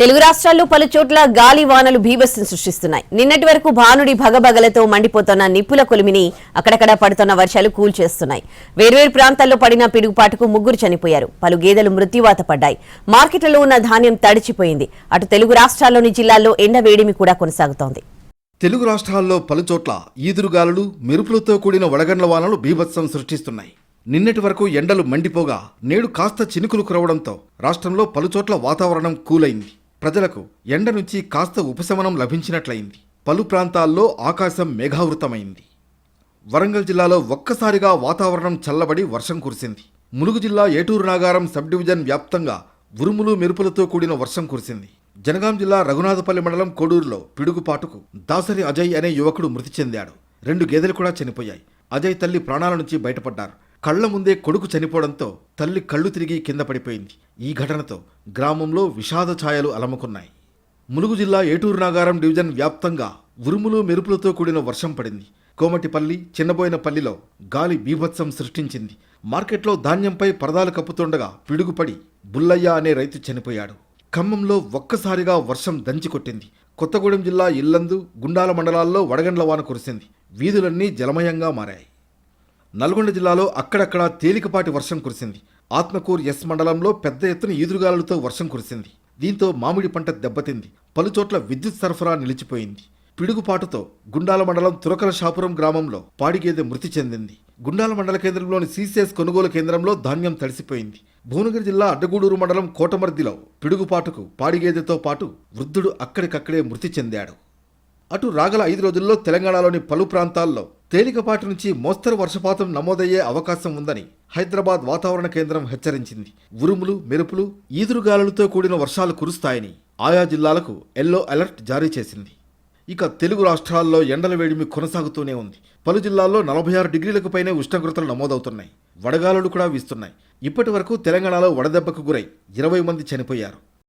తెలుగు రాష్ట్రాల్లో పలు చోట్ల గాలి వానలు భీభత్సం సృష్టిస్తున్నాయి. నిన్నటి వరకు భానుడి భగభగలతో మండిపోతున్న నిప్పుల కొలిమిని అక్కడక్కడ పడుతున్న వర్షాలు కూల్చేస్తున్నాయి వేర్వేరు ప్రాంతాల్లో పడిన పిడుగుపాటుకు ముగ్గురు చనిపోయారు. పలు గేదెలు మృత్యువాత పడ్డాయి. మార్కెట్లలో ఉన్న ధాన్యం తడిచిపోయింది. అటు తెలుగు రాష్ట్రాల్లోని జిల్లాల్లో ఎండ వేడిమి కూడా కొనసాగుతోంది. తెలుగు రాష్ట్రాల్లో పలుచోట్ల ఈదురుగాలులు మెరుపులతో కూడిన వడగండ్ల వానలు బీభత్సం సృష్టిస్తున్నాయి. నిన్నటి వరకు ఎండలు మండిపోగా నేడు కాస్త చినుకులు కురవడంతో రాష్ట్రంలో పలుచోట్ల వాతావరణం కూలైంది. ప్రజలకు ఎండ నుంచి కాస్త ఉపశమనం లభించినట్లయింది. పలు ప్రాంతాల్లో ఆకాశం మేఘావృతమైంది. వరంగల్ జిల్లాలో ఒక్కసారిగా వాతావరణం చల్లబడి వర్షం కురిసింది. ములుగు జిల్లా ఏటూరు నాగారం సబ్ డివిజన్ వ్యాప్తంగా ఉరుములు మెరుపులతో కూడిన వర్షం కురిసింది. జనగాం జిల్లా రఘునాథపల్లి మండలం కోడూరులో పిడుగుపాటుకు దాసరి అజయ్ అనే యువకుడు మృతి చెందాడు. రెండు గేదెలు కూడా చనిపోయాయి. అజయ్ తల్లి ప్రాణాల నుంచి బయటపడ్డారు. కళ్ళ ముందే కొడుకు చనిపోవడంతో తల్లి కళ్ళు తిరిగి కింద పడిపోయింది. ఈ ఘటనతో గ్రామంలో విషాద ఛాయలు అలముకున్నాయి. ములుగు జిల్లా ఏటూరు నాగారం డివిజన్ వ్యాప్తంగా ఉరుములు మెరుపులతో కూడిన వర్షం పడింది. కోమటిపల్లి చిన్నబోయినపల్లిలో గాలి బీభత్సం సృష్టించింది. మార్కెట్లో ధాన్యంపై పరదాలు కప్పుతుండగా పిడుగుపడి బుల్లయ్య అనే రైతు చనిపోయాడు. ఖమ్మంలో ఒక్కసారిగా వర్షం దంచికొట్టింది కొత్తగూడెం జిల్లా ఇల్లందు గుండాల మండలాల్లో వడగండ్ల వాన కురిసింది. వీధులన్నీ జలమయంగా మారాయి. నల్గొండ జిల్లాలో అక్కడక్కడ తేలికపాటి వర్షం కురిసింది. ఆత్మకూర్ ఎస్ మండలంలో పెద్ద ఎత్తున ఈదురుగాలులతో వర్షం కురిసింది. దీంతో మామిడి పంట దెబ్బతింది. పలుచోట్ల విద్యుత్ సరఫరా నిలిచిపోయింది. పిడుగుపాటుతో గుండాల మండలం తురకల షాపురం గ్రామంలో పాడిగేదె మృతి చెందింది. గుండాల మండల కేంద్రంలోని సీసీఎస్ కొనుగోలు కేంద్రంలో ధాన్యం తడిసిపోయింది. భువనగిరి జిల్లా అడ్డగూడూరు మండలం కోటమర్దిలో పిడుగుపాటుకు పాడిగేదెతో పాటు వృద్ధుడు అక్కడికక్కడే మృతి చెందాడు. అటు రాగల ఐదు రోజుల్లో తెలంగాణలోని పలు ప్రాంతాల్లో తేలికపాటి నుంచి మోస్తరు వర్షపాతం నమోదయ్యే అవకాశం ఉందని హైదరాబాద్ వాతావరణ కేంద్రం హెచ్చరించింది. ఉరుములు మెరుపులు ఈదురుగాలులతో కూడిన వర్షాలు కురుస్తాయని ఆయా జిల్లాలకు ఎల్లో అలర్ట్ జారీ చేసింది. ఇక తెలుగు రాష్ట్రాల్లో ఎండల వేడిమి కొనసాగుతూనే ఉంది. పలు జిల్లాల్లో నలభై ఆరు డిగ్రీలకు పైనే ఉష్ణోగ్రతలు నమోదవుతున్నాయి. వడగాలులు కూడా వీస్తున్నాయి. ఇప్పటి వరకు తెలంగాణలో వడదెబ్బకు గురై ఇరవై మంది చనిపోయారు.